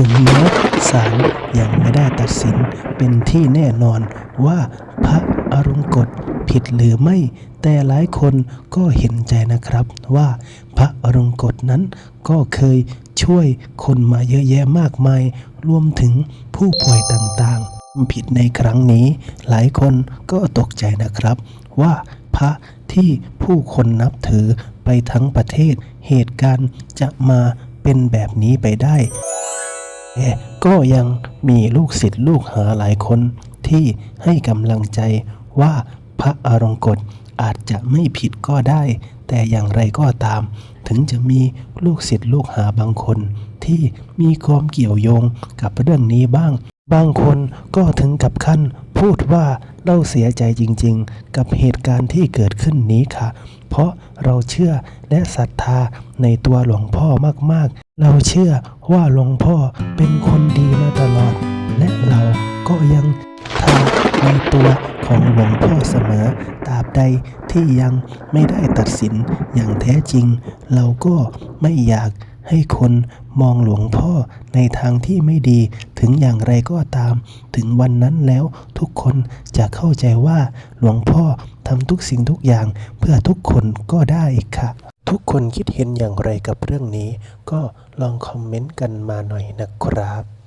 ถึงแม้ศาลยังไม่ได้ตัดสินเป็นที่แน่นอนว่าพระอรุณกฎผิดหรือไม่ แต่หลายคนก็เห็นใจนะครับว่าพระอรุณกฎนั้นก็เคยช่วยคนมาเยอะแยะมากมาย รวมถึงผู้ป่วยต่างๆ ผิดในครั้งนี้ หลายคนก็ตกใจนะครับ ว่าพระที่ผู้คนนับถือไปทั้งประเทศ เหตุการณ์จะมาเป็นแบบนี้ไปได้ ก็ยังมีลูกศิษย์ลูกหาหลายคนที่ให้กำลังใจว่าพระอรงกฎอาจจะไม่ผิดก็ได้ แต่อย่างไรก็ตาม ถึงจะมีลูกศิษย์ลูกหาบางคน ที่มีความเกี่ยวโยงกับเรื่องนี้บ้าง บางคนก็ถึงกับขั้น พูดว่าเราเสียใจจริง ๆ กับเหตุการณ์ที่เกิดขึ้นนี้ค่ะ เพราะเราเชื่อและศรัทธาในตัวหลวงพ่อมากๆ เราเชื่อว่าหลวงพ่อเป็นคนดีมาตลอด และเราก็ยังทาในตัวของหลวงพ่อเสมอตราบใดที่ยังไม่ได้ตัดสินอย่างแท้จริง เราก็ไม่อยากให้คนมองหลวงพ่อในทางที่ไม่ดีถึงอย่างไรก็ตาม ถึงวันนั้นแล้วทุกคนจะเข้าใจว่าหลวงพ่อทำทุกสิ่งทุกอย่างเพื่อทุกคนก็ได้ค่ะ ทุกคนคิดเห็นอย่างไรกับเรื่องนี้ ก็ลองคอมเมนต์กันมาหน่อยนะครับ